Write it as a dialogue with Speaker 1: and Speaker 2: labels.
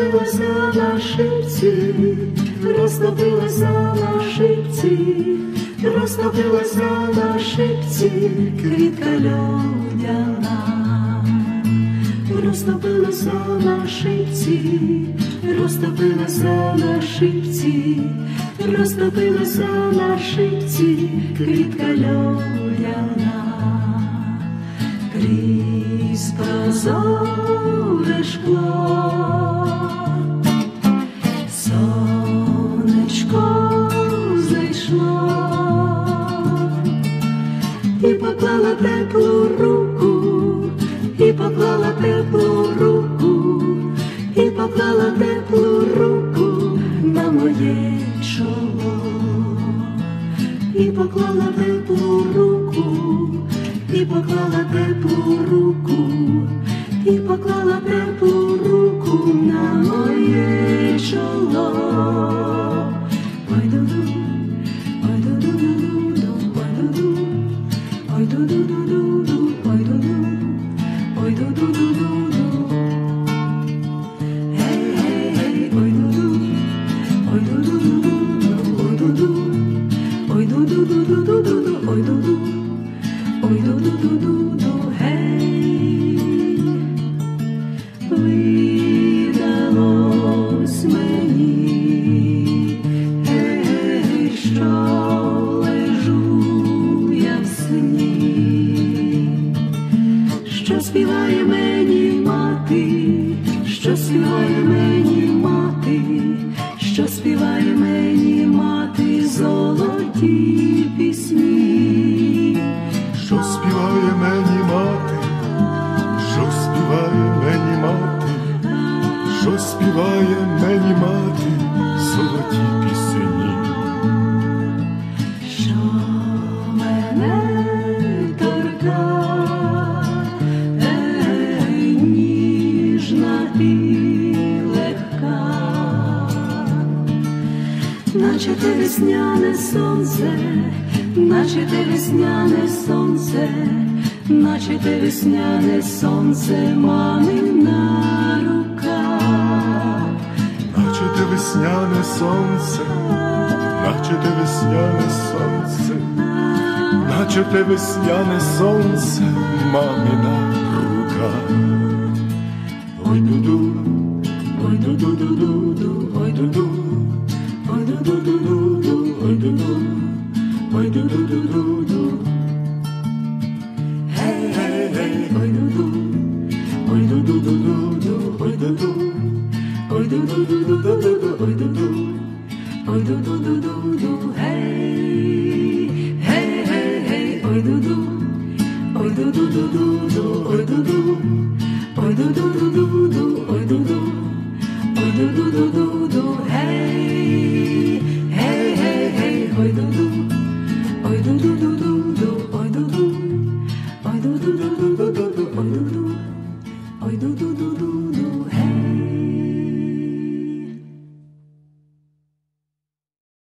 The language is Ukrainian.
Speaker 1: розтопилася на шипці, розтопилася на шипці, розтопилася на шипці, квітка льодяна, розтопилася на шипці, розтопилася на шипці, розтопилася на шипці, квітка льодяна. Крізь прозоре шкло, теплу руку і поклала теплу руку, і поклала теплу руку на моє чоло. Ой ду-ду, ой ду-ду-ду-ду, ой ду-ду, ой ду-ду-ду-ду, Що співає мені мати, що співає мені мати, що співає мені мати ніжна легка, наче те весняне сонце, наче те весняне сонце, наче те весняне сонце мамина рука.
Speaker 2: наче те весняне сонце, наче те весняне сонце, наче те весняне сонце, мамина рука. Oi Dudu, oi Dudu Dudu Dudu, oi Dudu, oi Dudu Dudu Dudu,
Speaker 1: oi Dudu, oi
Speaker 2: Dudu Dudu Dudu. Hey hey hey, oi Dudu, oi Dudu Dudu Dudu,
Speaker 1: oi Dudu, oi Dudu Dudu Dudu, oi Dudu, oi Dudu Dudu Dudu, hey hey hey hey, oi Dudu, oi Dudu Dudu Dudu, oi Dudu, oi Dudu Dudu. Oy du du du du du